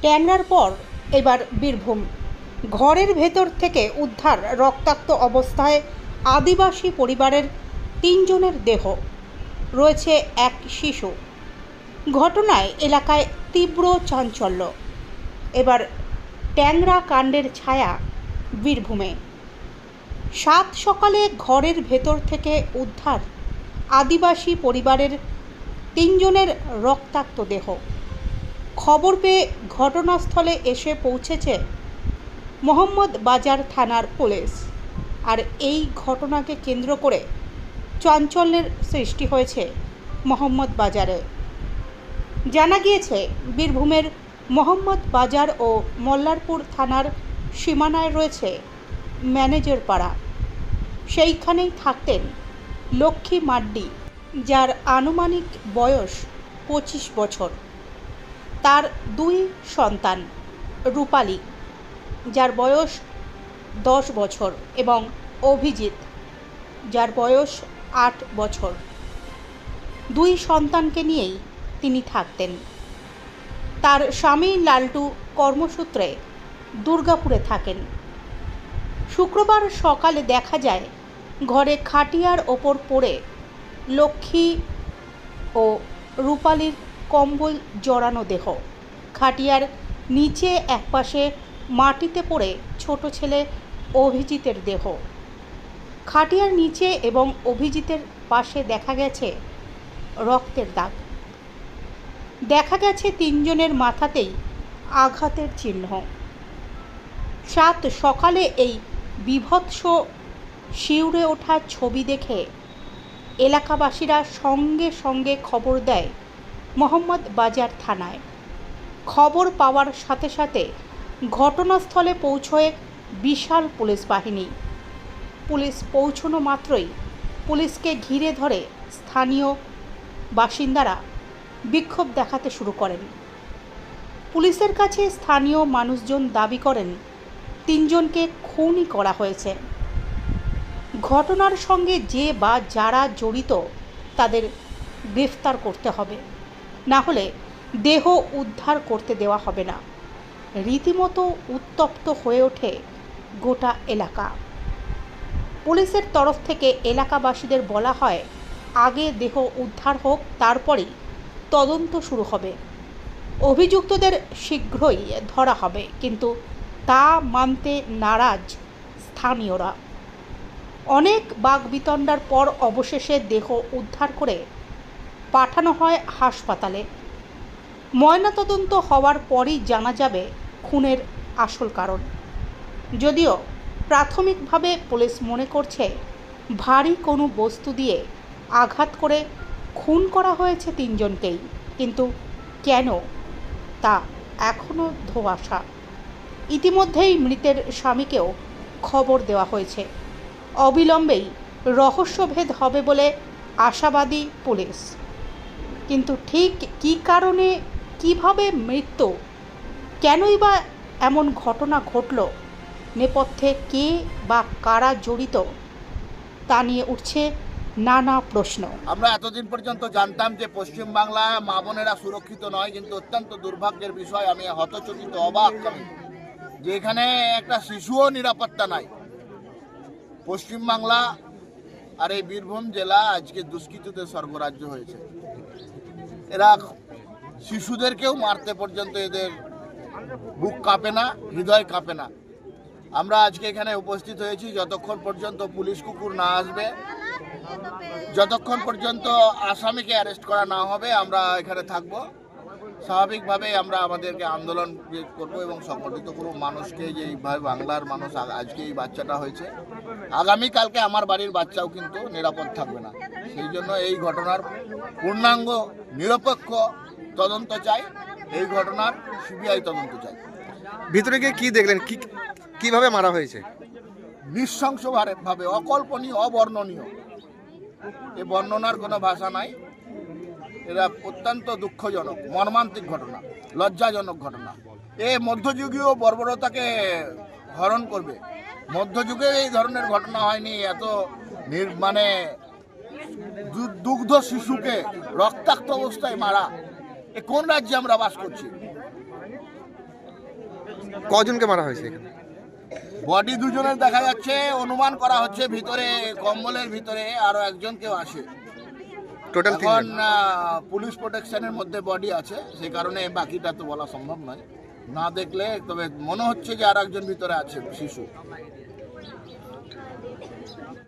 ট্যাংরার পর এবার বীরভূম। ঘরের ভেতর থেকে উদ্ধার রক্তাক্ত অবস্থায় আদিবাসী পরিবারের তিনজনের দেহ। রয়েছে এক শিশু। ঘটনায় এলাকায় তীব্র চাঞ্চল্য। এবার ট্যাংরা কাণ্ডের ছায়া বীরভূমে। সাত সকালে ঘরের ভেতর থেকে উদ্ধার আদিবাসী পরিবারের তিনজনের রক্তাক্ত দেহ। খবর পেয়ে ঘটনাস্থলে এসে পৌঁছেছে মোহাম্মদ বাজার থানার পুলিশ। আর এই ঘটনাকে কেন্দ্র করে চাঞ্চল্যের সৃষ্টি হয়েছে মোহাম্মদ বাজারে। জানা গিয়েছে, বীরভূমের মোহাম্মদ বাজার ও মল্লারপুর থানার সীমানায় রয়েছে ম্যানেজার পাড়া। সেইখানেই থাকতেন লক্ষ্মী মাড্ডি যার আনুমানিক বয়স পঁচিশ বছর। তার দুই সন্তান, রূপালী, যার বয়স দশ বছর, এবং অভিজিৎ, যার বয়স আট বছর। দুই সন্তানকে নিয়েই তিনি থাকতেন। তার স্বামী লালটু কর্মসূত্রে দুর্গাপুরে থাকেন। শুক্রবার সকালে দেখা যায়, ঘরে খাটিয়ার ওপর পড়ে লক্ষ্মী ও রূপালীর কম্বল জড়ানো দেহ। খাটিয়ার নিচে একপাশে মাটিতে পড়ে ছোট ছেলে অভিজিতের দেহ। খাটিয়ার নিচে এবং অভিজিতের পাশে দেখা গেছে রক্তের দাগ। দেখা গেছে তিনজনের মাথাতেই আঘাতের চিহ্ন। সাত সকালে এই বিভৎস শিউরে ওঠা ছবি দেখে এলাকাবাসীরা সঙ্গে সঙ্গে খবর দেয় মোহাম্মদ বাজার থানায়। খবর পাওয়ার সাথে সাথে ঘটনাস্থলে পৌঁছয় বিশাল পুলিশ বাহিনী। পুলিশ পৌঁছনো মাত্রই পুলিশকে ঘিরে ধরে স্থানীয় বাসিন্দারা বিক্ষোভ দেখাতে শুরু করেন। পুলিশের কাছে স্থানীয় মানুষজন দাবি করেন, তিনজনকে খুনই করা হয়েছে। ঘটনার সঙ্গে যে বা যারা জড়িত তাদের গ্রেফতার করতে হবে। না হলে দেহ উদ্ধার করতে দেওয়া হবে না। রীতিমতো উত্তপ্ত হয়ে ওঠে গোটা এলাকা। পুলিশের তরফ থেকে এলাকাবাসীদের বলা হয়, আগে দেহ উদ্ধার হোক, তারপরেই তদন্ত শুরু হবে। অভিযুক্তদের শীঘ্রই ধরা হবে, কিন্তু তা মানতে নারাজ স্থানীয়রা। অনেক বাগবিতণ্ডার পর অবশেষে দেহ উদ্ধার করে পাঠানো হয় হাসপাতালে। ময়নাতদন্ত হওয়ার পরই জানা যাবে খুনের আসল কারণ। যদিও প্রাথমিকভাবে পুলিশ মনে করছে, ভারী কোনো বস্তু দিয়ে আঘাত করে খুন করা হয়েছে তিনজনকেই, কিন্তু কেন তা এখনও ধোয়াশা। ইতিমধ্যেই মৃতের স্বামীকেও খবর দেওয়া হয়েছে। অবিলম্বেই রহস্যভেদ হবে বলে আশাবাদী পুলিশ। কিন্তু ঠিক কী কারণে, কীভাবে মৃত্যু? কেনই বা এমন ঘটনা ঘটল? নেপথ্যে কে বা কারা জড়িত? তা নিয়ে উঠছে নানা প্রশ্ন। আমরা এতদিন পর্যন্ত জানতাম যে পশ্চিমবাংলায় মা বোনেরা সুরক্ষিত নয়, কিন্তু অত্যন্ত দুর্ভাগ্যের বিষয়, আমি হতচকিত, অবাক, যে এখানে একটা শিশুও নিরাপত্তা নাই। পশ্চিমবাংলা আর এই বীরভূম জেলা আজকে দুষ্কৃতীদের স্বর্গরাজ্য হয়েছে। এরা শিশুদেরকেও মারতে পর্যন্ত এদের বুক কাঁপে না, হৃদয় কাঁপে না। আমরা আজকে এখানে উপস্থিত হয়েছি, যতক্ষণ পর্যন্ত পুলিশ কুকুর না আসবে, যতক্ষণ পর্যন্ত আসামিকে অ্যারেস্ট করা না হবে, আমরা এখানে থাকব। স্বাভাবিকভাবে আমরা আমাদেরকে আন্দোলন করব এবং সংগঠিত করব। মানুষকে যে এইভাবে বাংলার মানুষ আজকে এই বাচ্চাটা হয়েছে, আগামীকালকে আমার বাড়ির বাচ্চাও কিন্তু নিরাপদ থাকবে না। সেই জন্য এই ঘটনার পূর্ণাঙ্গ নিরপেক্ষ তদন্ত চাই এই ঘটনার সিবিআই তদন্ত চাই। ভিতরে গিয়ে কি দেখলেন? কি কীভাবে মারা হয়েছে? নৃশংসভাবে ভাবে অকল্পনীয় অবর্ণনীয়। এ বর্ণনার কোনো ভাষা নাই। এরা অত্যন্ত দুঃখজনক মর্মান্তিক ঘটনা লজ্জাজনক ঘটনা। এ মধ্যযুগীয় বর্বরতাকে হরণ করবে। মধ্যযুগে এই ধরনের ঘটনা হয়নি এত নির মানে দুগ্ধ শিশুকে রক্তাক্ত অবস্থায় মারা। এ কোন রাজ্যে আমরা বাস করছি? কজনকে মারা হয়েছে এখানে? বডি দুজনের দেখা যাচ্ছে অনুমান করা হচ্ছে ভিতরে কম্বলের ভিতরে আরও একজন কেউ আসে টোটাল এখন পুলিশ প্রোটেকশনের মধ্যে বডি আছে সেই কারণে বাকিটা তো বলা সম্ভব নয়। না দেখলে তবে মনে হচ্ছে যে আর একজন ভিতরে আছে শিশু।